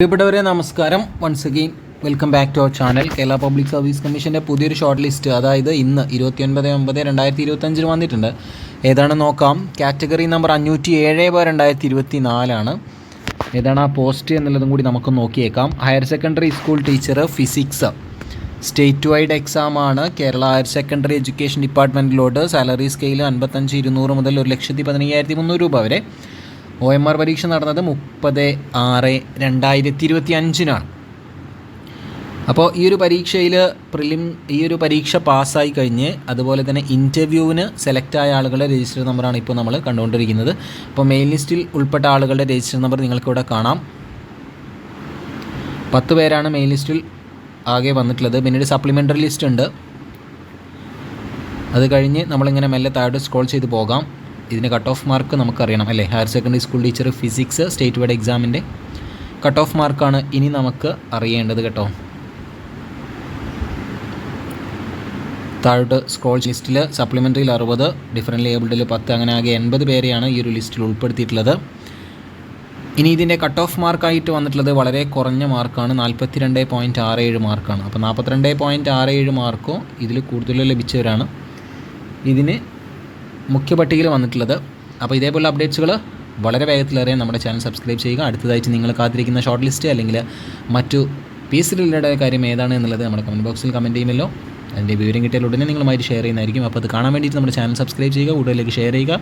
പ്രിയപ്പെട്ടവരെ നമസ്കാരം. Once again welcome back to our channel Kerala public service കമ്മീഷന്റെ പുതിയൊരു ഷോർട്ട് ലിസ്റ്റ് അതായത് ഇന്ന് ഇരുപത്തിയൊൻപത് ഒമ്പത് രണ്ടായിരത്തി ഇരുപത്തഞ്ചിന് വന്നിട്ടുണ്ട്. ഏതാണ് നോക്കാം? കാറ്റഗറി നമ്പർ അഞ്ഞൂറ്റി ഏഴ് പേർ രണ്ടായിരത്തി ഇരുപത്തി നാലാണ് ഏതാണ് ആ പോസ്റ്റ് എന്നുള്ളതും കൂടി നമുക്ക് നോക്കിയേക്കാം. Higher secondary school teacher physics state wide എക്സാമാണ് Kerala higher secondary education ഡിപ്പാർട്ട്മെന്റിലോട്ട് സാലറി സ്കെയിൽ അൻപത്തഞ്ച് ഇരുന്നൂറ് മുതൽ ഒരു ലക്ഷത്തി പതിനയ്യായിരത്തി മുന്നൂറ് രൂപ വരെ. ഒ എം ആർ പരീക്ഷ നടന്നത് മുപ്പത് ആറ് രണ്ടായിരത്തി ഇരുപത്തി അഞ്ചിനാണ് അപ്പോൾ ഈ ഒരു പരീക്ഷയിൽ പ്രിലിം ഈ ഒരു പരീക്ഷ പാസ്സായി കഴിഞ്ഞ് അതുപോലെ തന്നെ ഇന്റർവ്യൂവിന് സെലക്ട് ആയ ആളുകളുടെ രജിസ്റ്റർ നമ്പറാണ് ഇപ്പോൾ നമ്മൾ കണ്ടുകൊണ്ടിരിക്കുന്നത്. അപ്പോൾ മെയിൻ ലിസ്റ്റിൽ ഉൾപ്പെട്ട ആളുകളുടെ രജിസ്റ്റർ നമ്പർ നിങ്ങൾക്കിവിടെ കാണാം. പത്ത് പേരാണ് മെയിൻ ലിസ്റ്റിൽ ആകെ വന്നിട്ടുള്ളത്. പിന്നീട് സപ്ലിമെന്ററി ലിസ്റ്റ് ഉണ്ട്. അത് കഴിഞ്ഞ് നമ്മളിങ്ങനെ മെല്ലെ താഴോട്ട് സ്ക്രോൾ ചെയ്ത് പോകാം. ഇതിന് കട്ട് ഓഫ് മാർക്ക് നമുക്കറിയണം അല്ലേ? Higher secondary school teacher physics state wide എക്സാമിന്റെ കട്ട് ഓഫ് മാർക്കാണ് ഇനി നമുക്ക് അറിയേണ്ടത് കേട്ടോ. താഴോട്ട് സ്ക്രോൾ ലിസ്റ്റിൽ സപ്ലിമെന്ററിയിൽ അറുപത് ഡിഫറന്റ് ലേബിൾഡിൽ പത്ത് അങ്ങനെ ആകെ എൺപത് പേരെയാണ് ഈ ഒരു ലിസ്റ്റിൽ ഉൾപ്പെടുത്തിയിട്ടുള്ളത്. ഇനി ഇതിന്റെ കട്ട് ഓഫ് മാർക്കായിട്ട് വന്നിട്ടുള്ളത് വളരെ കുറഞ്ഞ മാർക്കാണ് നാൽപ്പത്തി രണ്ട് പോയിന്റ് ആറ് ഏഴ് മാർക്കാണ് അപ്പോൾ നാൽപ്പത്തിരണ്ട് പോയിന്റ് ആറ് ഏഴ് മാർക്കോ ഇതിൽ കൂടുതൽ ലഭിച്ചവരാണ്. ഇതിന് മുഖ്യ പട്ടികയിൽ വന്നിട്ടുള്ളത്. അപ്പോൾ ഇതേപോലെ അപ്ഡേറ്റ്സുകൾ വളരെ വേഗത്തിൽ അറിയാൻ നമ്മുടെ ചാനൽ സബ്സ്ക്രൈബ് ചെയ്യുക. അടുത്തതായിട്ട് നിങ്ങൾ കാത്തിരിക്കുന്ന ഷോർട്ട് ലിസ്റ്റ് അല്ലെങ്കിൽ മറ്റു പി സി റിലേറ്റഡ് കാര്യം ഏതാണ് എന്നുള്ളത് നമ്മുടെ കമന്റ് ബോക്സിൽ കമന്റ് ചെയ്യുമല്ലോ. അതിന്റെ വിവരം കിട്ടിയാൽ ഉടനെ നിങ്ങളുമായിട്ട് ഷെയർ ചെയ്യുന്നതായിരിക്കും. അപ്പോൾ അത് കാണാൻ വേണ്ടിയിട്ട് നമ്മുടെ ചാനൽ സബ്സ്ക്രൈബ് ചെയ്യുക കൂടുതലേക്ക് ഷെയർ ചെയ്യുക.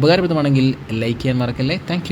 ഉപകാരപ്രദമാണെങ്കിൽ ലൈക്ക് ചെയ്യാൻ മറക്കല്ലേ. താങ്ക്